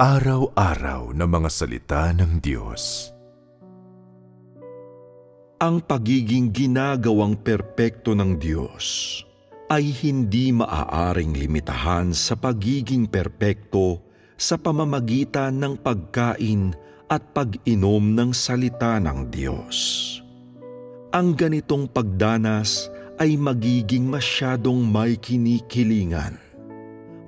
Araw-araw na mga salita ng Diyos. Ang pagiging ginagawang perpekto ng Diyos ay hindi maaaring limitahan sa pagiging perpekto sa pamamagitan ng pagkain at pag-inom ng salita ng Diyos. Ang ganitong pagdanas ay magiging masyadong may kinikilingan.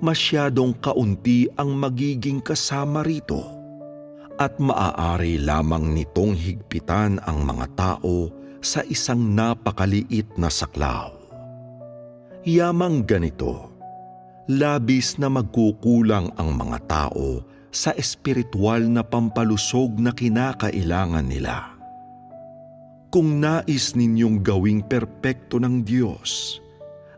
Masyadong kaunti ang magiging kasama rito at maaari lamang nitong higpitan ang mga tao sa isang napakaliit na saklaw. Yamang ganito, labis na magkukulang ang mga tao sa espiritual na pampalusog na kinakailangan nila. Kung nais ninyong gawing perpekto ng Diyos,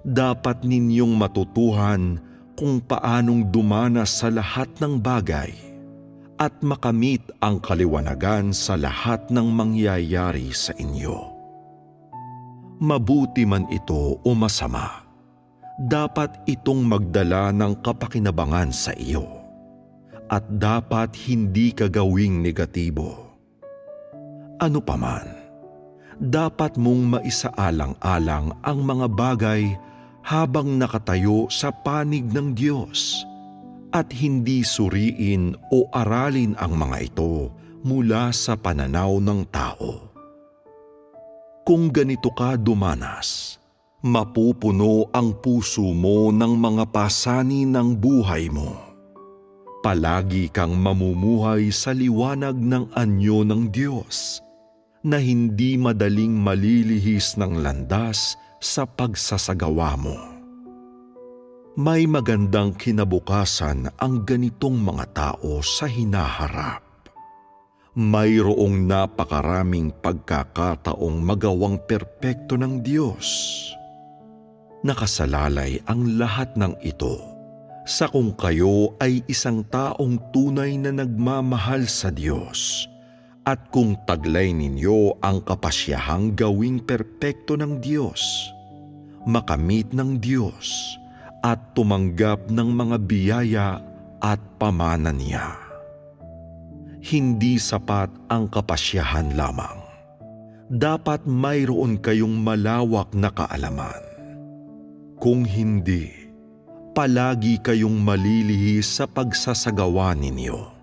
dapat ninyong matutuhan kung paanong dumanas sa lahat ng bagay at makamit ang kaliwanagan sa lahat ng mangyayari sa inyo. Mabuti man ito o masama, dapat itong magdala ng kapakinabangan sa iyo at dapat hindi ka gawing negatibo. Ano paman, dapat mong maisaalang-alang ang mga bagay habang nakatayo sa panig ng Diyos at hindi suriin o aralin ang mga ito mula sa pananaw ng tao. Kung ganito ka dumanas, mapupuno ang puso mo ng mga pasani ng buhay mo. Palagi kang mamumuhay sa liwanag ng anyo ng Diyos na hindi madaling malilihis ng landas sa pagsasagawa mo. May magandang kinabukasan ang ganitong mga tao sa hinaharap. Mayroong napakaraming pagkakataong magawang perpekto ng Diyos. Nakasalalay ang lahat ng ito sa kung kayo ay isang taong tunay na nagmamahal sa Diyos at kung taglay ninyo ang kapasyahang gawing perpekto ng Diyos, makamit ng Diyos at tumanggap ng mga biyaya at pamana niya hindi sapat ang kapasyahan lamang. Dapat mayroon kayong malawak na kaalaman. Kung hindi, palagi kayong malilihis sa pagsasagawa ninyo.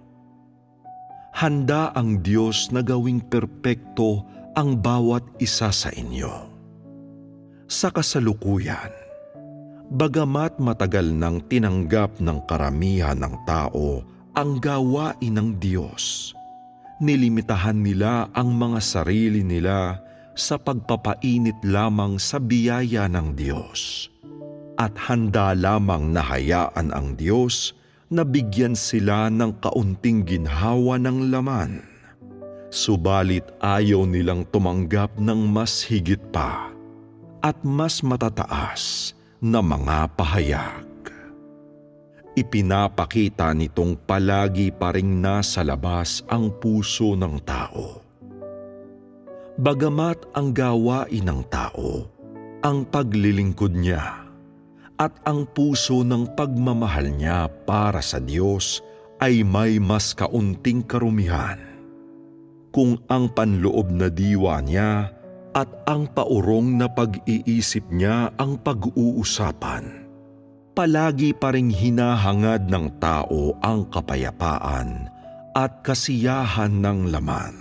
Handa ang Diyos na gawing perpekto ang bawat isa sa inyo. Sa kasalukuyan, bagamat matagal nang tinanggap ng karamihan ng tao ang gawain ng Diyos. Nilimitahan nila ang mga sarili nila sa pagpapainit lamang sa biyaya ng Diyos. At handa lamang nahayaan ang Diyos na bigyan sila ng kaunting ginhawa ng laman. Subalit ayaw nilang tumanggap ng mas higit pa at mas matataas na mga pahayag ipinapakita nitong palagi pa ring nasa labas ang puso ng tao. Bagamat ang gawain ng tao, ang paglilingkod niya, at ang puso ng pagmamahal niya para sa Diyos ay may mas kaunting karumihan. Kung ang panloob na diwa niya at ang paurong na pag-iisip niya ang pag-uusapan, palagi pa ring hinahangad ng tao ang kapayapaan at kasiyahan ng laman.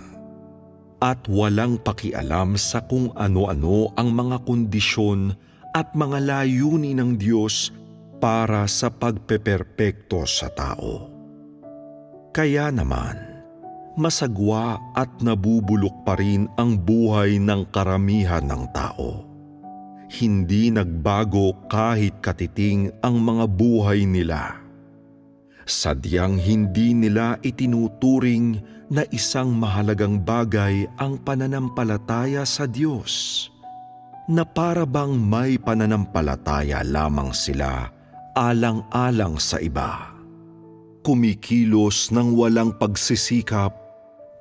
At walang pakialam sa kung ano-ano ang mga kondisyon at mga layunin ng Diyos para sa pagpeperpekto sa tao. Kaya naman, masagwa at nabubulok pa rin ang buhay ng karamihan ng tao hindi nagbago kahit katiting ang mga buhay nila. Sadyang hindi nila itinuturing na isang mahalagang bagay ang pananampalataya sa Diyos, na para bang may pananampalataya lamang sila alang-alang sa iba. Kumikilos ng walang pagsisikap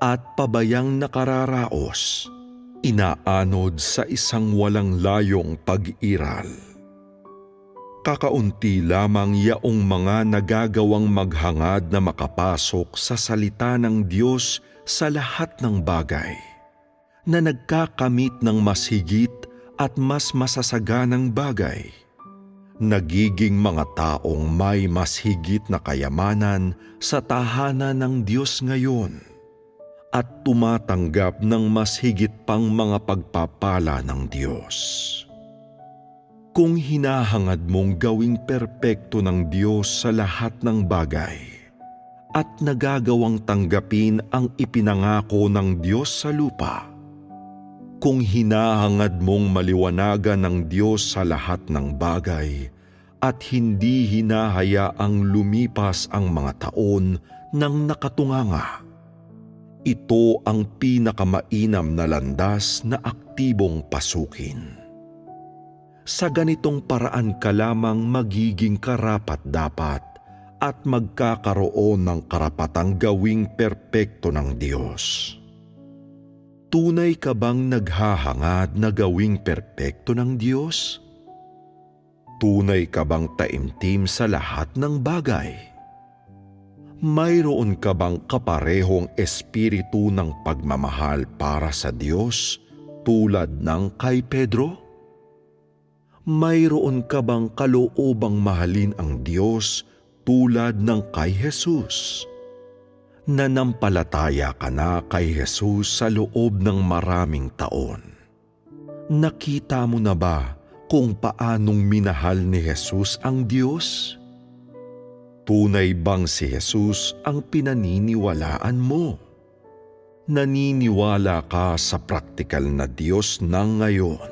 at pabayang nakararaos inaanod sa isang walang layong pag-iral. Kakaunti lamang yaong mga nagagawang maghangad na makapasok sa salita ng Diyos sa lahat ng bagay, na nagkakamit ng mas higit at mas masasaganang bagay. Nagiging mga taong may mas higit na kayamanan sa tahanan ng Diyos ngayon at tumatanggap ng mas higit pang mga pagpapala ng Diyos. Kung hinahangad mong gawing perpekto ng Diyos sa lahat ng bagay at nagagawang tanggapin ang ipinangako ng Diyos sa lupa, kung hinahangad mong maliwanagan ng Diyos sa lahat ng bagay at hindi hinahayaang lumipas ang mga taon ng nakatunganga, ito ang pinakamainam na landas na aktibong pasukin. Sa ganitong paraan ka lamang magiging karapat-dapat at magkakaroon ng karapatang gawing perpekto ng Diyos. Tunay ka bang naghahangad na gawing perpekto ng Diyos? Tunay ka bang taimtim sa lahat ng bagay? Mayroon ka bang kaparehong espiritu ng pagmamahal para sa Diyos tulad ng kay Pedro? mayroon ka bang kaloobang mahalin ang Diyos tulad ng kay Jesus? Nanampalataya ka na kay Jesus sa loob ng maraming taon. Nakita mo na ba kung paanong minahal ni Jesus ang Diyos? Tunay bang si Jesus ang pinaniniwalaan mo? Naniniwala ka sa praktikal na Diyos ng ngayon?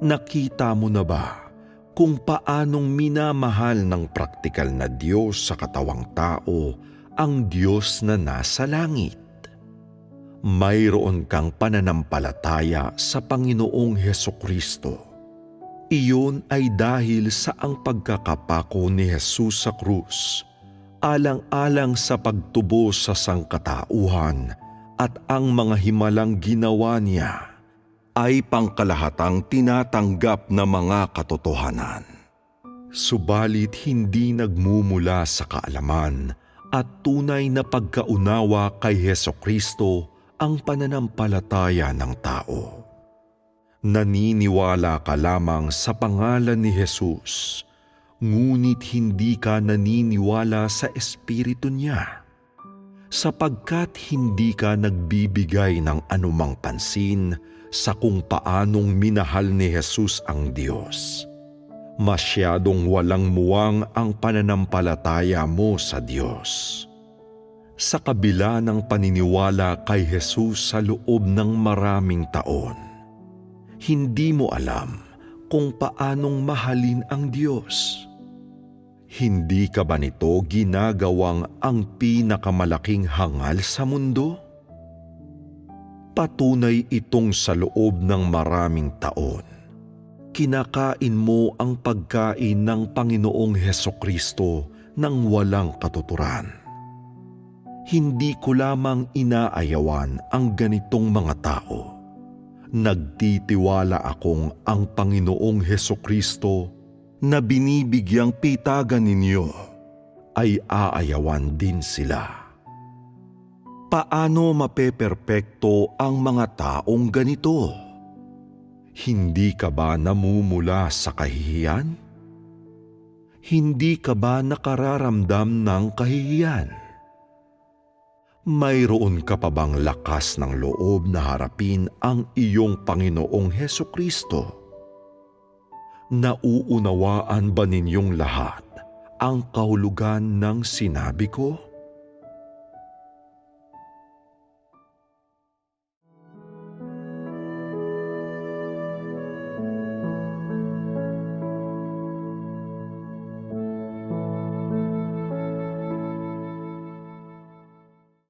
Nakita mo na ba kung paanong minamahal ng praktikal na Diyos sa katawang tao ang Diyos na nasa langit? Mayroon kang pananampalataya sa Panginoong Heso Kristo. Iyon ay dahil sa ang pagkakapako ni Jesus sa krus, alang-alang sa pagtubo sa sangkatauhan at ang mga himalang ginawa niya ay pangkalahatang tinatanggap na mga katotohanan. Subalit hindi nagmumula sa kaalaman at tunay na pagkaunawa kay Heso Kristo ang pananampalataya ng tao. Naniniwala ka lamang sa pangalan ni Jesus, ngunit hindi ka naniniwala sa Espiritu niya sapagkat hindi ka nagbibigay ng anumang pansin sa kung paanong minahal ni Jesus ang Diyos. Masyadong walang muwang ang pananampalataya mo sa Diyos. Sa kabila ng paniniwala kay Jesus sa loob ng maraming taon, hindi mo alam kung paanong mahalin ang Diyos. Hindi ka ba nito ginagawang ang pinakamalaking hangal sa mundo? Patunay itong sa loob ng maraming taon. Kinakain mo ang pagkain ng Panginoong Heso Kristo ng walang katuturan. Hindi ko lamang inaayawan ang ganitong mga tao. Nagtitiwala akong ang Panginoong Heso Kristo na binibigyang pitagan ninyo ay aayawan din sila paano mapeperpekto ang mga taong ganito? Hindi ka ba namumula sa kahihiyan? Hindi ka ba nakararamdam ng kahihiyan? Mayroon ka pa bang lakas ng loob na harapin ang iyong Panginoong Heso Kristo? Nauunawaan ba ninyong lahat ang kahulugan ng sinabi ko?